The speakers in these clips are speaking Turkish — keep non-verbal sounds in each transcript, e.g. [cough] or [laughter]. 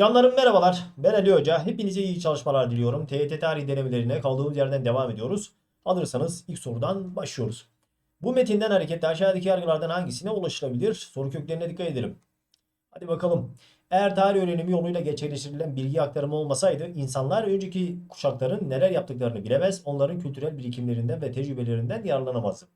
Canlarım merhabalar. Ben Ali Hoca. Hepinize iyi çalışmalar diliyorum. TYT tarih denemelerine kaldığımız yerden devam ediyoruz. Alırsanız ilk sorudan başlıyoruz. Bu metinden hareketle aşağıdaki yargılardan hangisine ulaşılabilir? Soru köklerine dikkat edelim. Hadi bakalım. Eğer tarih öğrenimi yoluyla gerçekleştirilen bilgi aktarımı olmasaydı insanlar önceki kuşakların neler yaptıklarını bilemez, onların kültürel birikimlerinden ve tecrübelerinden yararlanamazdı.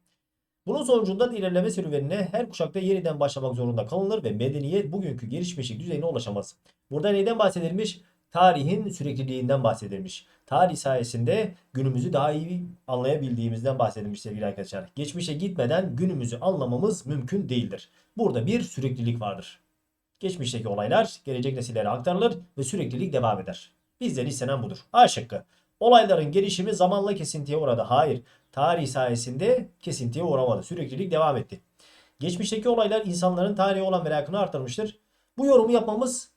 Bunun sonucunda da ilerleme serüvenine her kuşakta yeniden başlamak zorunda kalınır ve medeniyet bugünkü gelişmişlik düzeyine ulaşamaz. Burada neyden bahsedilmiş? Tarihin sürekliliğinden bahsedilmiş. Tarih sayesinde günümüzü daha iyi anlayabildiğimizden bahsedilmiş sevgili arkadaşlar. Geçmişe gitmeden günümüzü anlamamız mümkün değildir. Burada bir süreklilik vardır. Geçmişteki olaylar gelecek nesillere aktarılır ve süreklilik devam eder. Bizden istenen budur. A şıkkı. Olayların gelişimi zamanla kesintiye uğradı. Hayır. Tarih sayesinde kesintiye uğramadı. Süreklilik devam etti. Geçmişteki olaylar insanların tarihe olan merakını artırmıştır. Bu yorumu yapmamız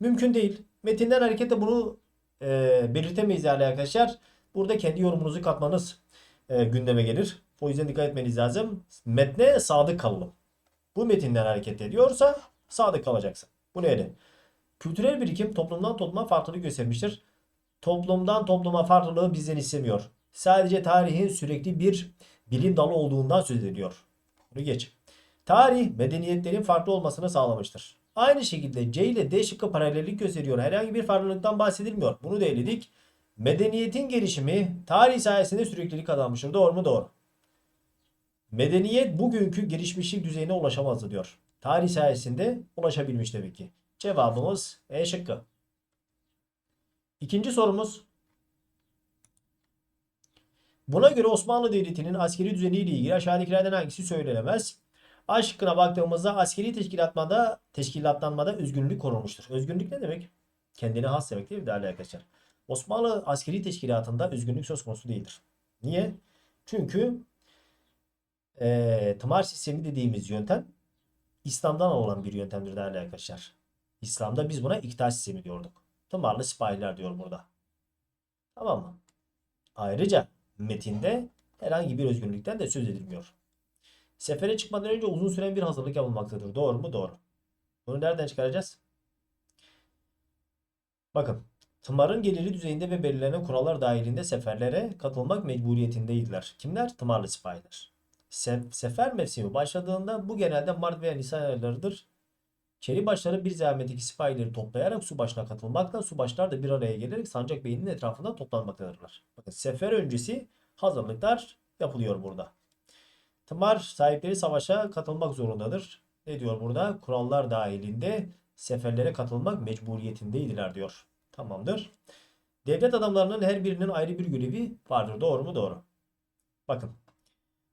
mümkün değil. Metinden hareketle bunu e, belirtemeyiz değerli arkadaşlar. Burada kendi yorumunuzu katmanız e, gündeme gelir. O yüzden dikkat etmeniz lazım. Metne sadık kalalım. Bu metinden hareket ediyorsa sadık kalacaksın. Bu neyle? Kültürel birikim toplumdan topluma farklılık göstermiştir. Toplumdan topluma farklılığı bizden istemiyor. Sadece tarihin sürekli bir bilim dalı olduğundan söz ediyor. Bunu geç. Tarih medeniyetlerin farklı olmasını sağlamıştır. Aynı şekilde C ile D şıkkı paralellik gösteriyor. Herhangi bir farklılıktan bahsedilmiyor. Bunu da eledik. Medeniyetin gelişimi tarih sayesinde süreklilik kazanmıştır. Doğru mu? Doğru. Medeniyet bugünkü gelişmişlik düzeyine ulaşamazdı diyor. Tarih sayesinde ulaşabilmiş demek ki. Cevabımız E şıkkı. İkinci sorumuz. Buna göre Osmanlı Devleti'nin askeri düzeniyle ilgili aşağıdakilerden hangisi söylenemez? A baktığımızda askeri teşkilatmada, teşkilatlanmada özgünlük korunmuştur. Özgünlük ne demek? Kendine has demek değil mi değerli arkadaşlar? Osmanlı askeri teşkilatında özgünlük söz konusu değildir. Niye? Çünkü eee tımar sistemi dediğimiz yöntem İslam'dan alınan bir yöntemdir değerli arkadaşlar. İslam'da biz buna iktidat sistemi diyorduk. Tımarlı sipahiler diyor burada. Tamam mı? Ayrıca metinde herhangi bir özgürlükten de söz edilmiyor. Sefere çıkmadan önce uzun süren bir hazırlık yapılmaktadır. Doğru mu? Doğru. Bunu nereden çıkaracağız? Bakın. Tımarın geliri düzeyinde ve belirlenen kurallar dahilinde seferlere katılmak mecburiyetindeydiler. Kimler? Tımarlı sipahiler. Se- sefer mevsimi başladığında bu genelde Mart veya Nisan aylarıdır. Çeri başları bir zahmetteki sipahileri toplayarak su başına katılmakla subaşlar da bir araya gelerek sancak beyinin etrafında toplanmaktadırlar. Bakın sefer öncesi hazırlıklar yapılıyor burada. Tımar sahipleri savaşa katılmak zorundadır. Ne diyor burada? Kurallar dahilinde seferlere katılmak mecburiyetindeydiler diyor. Tamamdır. Devlet adamlarının her birinin ayrı bir görevi vardır. Doğru mu? Doğru. Bakın.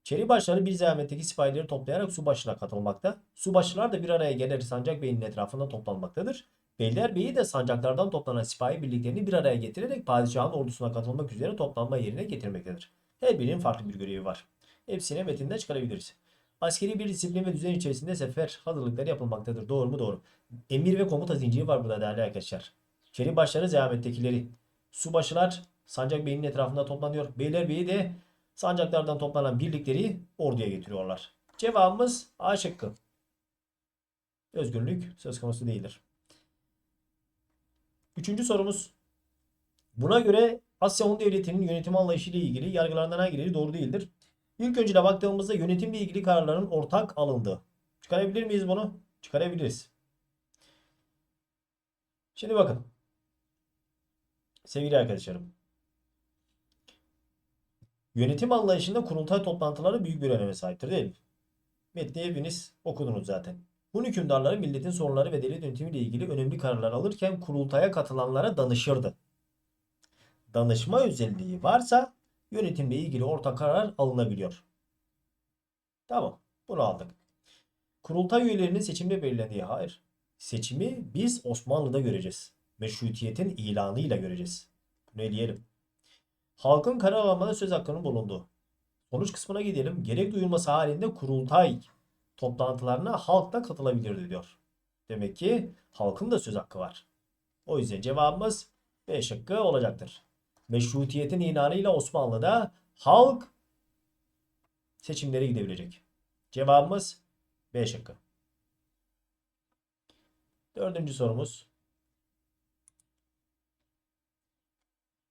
Çeri başları bir zahmetteki sipahileri toplayarak su başına katılmakta. Subaşılar da bir araya gelerek sancak beyinin etrafında toplanmaktadır. Beylerbeyi de sancaklardan toplanan sipahi birliklerini bir araya getirerek padişahın ordusuna katılmak üzere toplanma yerine getirmektedir. Her birinin farklı bir görevi var. Hepsine metinden çıkarabiliriz. Askeri bir disiplin ve düzen içerisinde sefer hazırlıkları yapılmaktadır. Doğru mu? Doğru. Emir ve komuta zinciri var burada değerli arkadaşlar. Çeri başları zahmettekileri. Subaşılar sancak beyinin etrafında toplanıyor. Beylerbeyi de sancaklardan toplanan birlikleri orduya getiriyorlar. Cevabımız A şıkkı. Özgürlük söz konusu değildir. Üçüncü sorumuz. Buna göre Asya Hun Devleti'nin yönetim anlayışı ile ilgili yargılarından hangileri doğru değildir? İlk önce de baktığımızda yönetimle ilgili kararların ortak alındığı. Çıkarabilir miyiz bunu? Çıkarabiliriz. Şimdi bakın. Sevgili arkadaşlarım. Yönetim anlayışında kurultay toplantıları büyük bir öneme sahiptir değil mi? Metni hepiniz okudunuz zaten. Hun hükümdarları milletin sorunları ve devlet yönetimiyle ilgili önemli kararlar alırken kurultaya katılanlara danışırdı. Danışma özelliği varsa yönetimle ilgili ortak karar alınabiliyor. Tamam. Bunu aldık. Kurultay üyelerinin seçimle belirlendiği hayır. Seçimi biz Osmanlı'da göreceğiz. Meşrutiyetin ilanıyla göreceğiz. Bunu eleyelim. Halkın karar almada söz hakkının bulunduğu. Sonuç kısmına gidelim. Gerek duyulması halinde kurultay toplantılarına halk da katılabilirdi diyor. Demek ki halkın da söz hakkı var. O yüzden cevabımız B şıkkı olacaktır. Meşrutiyetin ilanıyla Osmanlı'da halk seçimlere gidebilecek. Cevabımız B şıkkı. Dördüncü sorumuz.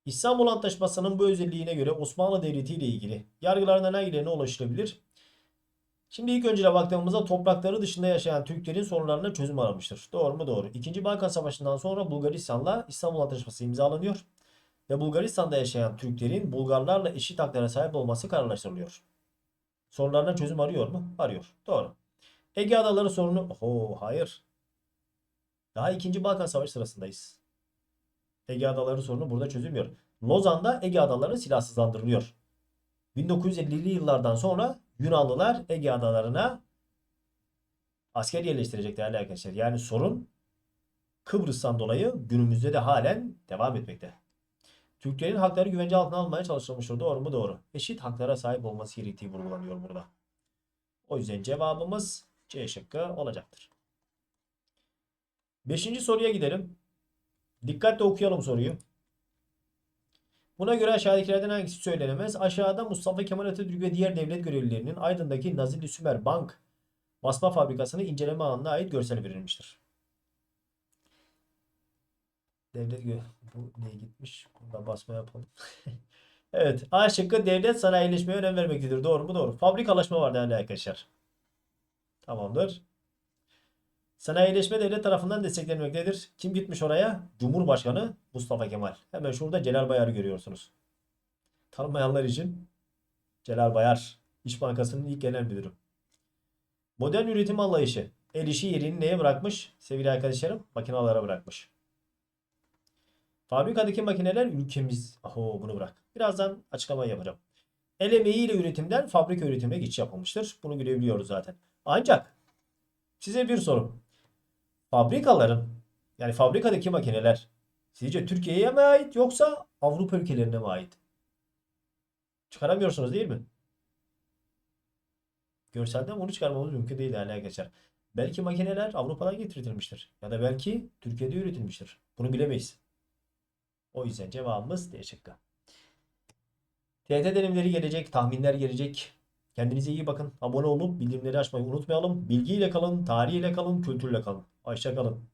İstanbul Antlaşması'nın bu özelliğine göre Osmanlı Devleti ile ilgili yargılarından hangilerine ulaşılabilir? Şimdi ilk önce baktığımızda toprakları dışında yaşayan Türklerin sorunlarına çözüm aramıştır. Doğru mu? Doğru. İkinci Balkan Savaşı'ndan sonra Bulgaristan'la İstanbul Antlaşması imzalanıyor. Ve Bulgaristan'da yaşayan Türklerin Bulgarlarla eşit haklara sahip olması kararlaştırılıyor. Sorunlarına çözüm arıyor mu? Arıyor. Doğru. Ege Adaları sorunu... Oho hayır. Daha 2. Balkan Savaşı sırasındayız. Ege Adaları sorunu burada çözülmüyor. Lozan'da Ege Adaları silahsızlandırılıyor. 1950'li yıllardan sonra Yunanlılar Ege Adalarına asker yerleştirecek değerli arkadaşlar. Yani sorun Kıbrıs'tan dolayı günümüzde de halen devam etmekte. Türklerin hakları güvence altına almaya çalışılmıştır. Doğru mu? Doğru. Eşit haklara sahip olması gerektiği vurgulanıyor burada. O yüzden cevabımız C şıkkı olacaktır. Beşinci soruya gidelim. Dikkatle okuyalım soruyu. Buna göre aşağıdakilerden hangisi söylenemez? Aşağıda Mustafa Kemal Atatürk ve diğer devlet görevlilerinin Aydın'daki Nazilli Sümer Bank basma fabrikasını inceleme anına ait görsel verilmiştir. Devlet gö- bu neye gitmiş? Burada basma yapalım. [laughs] evet. A şıkkı devlet sanayileşmeye önem vermektedir. Doğru mu? Doğru. Fabrikalaşma var değerli arkadaşlar. Tamamdır. Sanayileşme devlet tarafından desteklenmektedir. Kim gitmiş oraya? Cumhurbaşkanı Mustafa Kemal. Hemen şurada Celal Bayar'ı görüyorsunuz. Tanımayanlar için Celal Bayar, İş Bankası'nın ilk genel müdürü. Modern üretim anlayışı. El işi yerini neye bırakmış? Sevgili arkadaşlarım, makinalara bırakmış. Fabrikadaki makineler ülkemiz. Aho bunu bırak. Birazdan açıklama yapacağım. El emeği ile üretimden fabrika üretimine geçiş yapılmıştır. Bunu görebiliyoruz zaten. Ancak size bir soru. Fabrikaların yani fabrikadaki makineler sizce Türkiye'ye mi ait yoksa Avrupa ülkelerine mi ait? Çıkaramıyorsunuz değil mi? Görselden bunu çıkarmamız mümkün değil değerli arkadaşlar. Belki makineler Avrupa'dan getirilmiştir. Ya da belki Türkiye'de üretilmiştir. Bunu bilemeyiz. O yüzden cevabımız D şıkkı. TRT denemeleri gelecek, tahminler gelecek. Kendinize iyi bakın. Abone olup bildirimleri açmayı unutmayalım. Bilgiyle kalın, tarihiyle kalın, kültürle kalın. Hoşça kalın.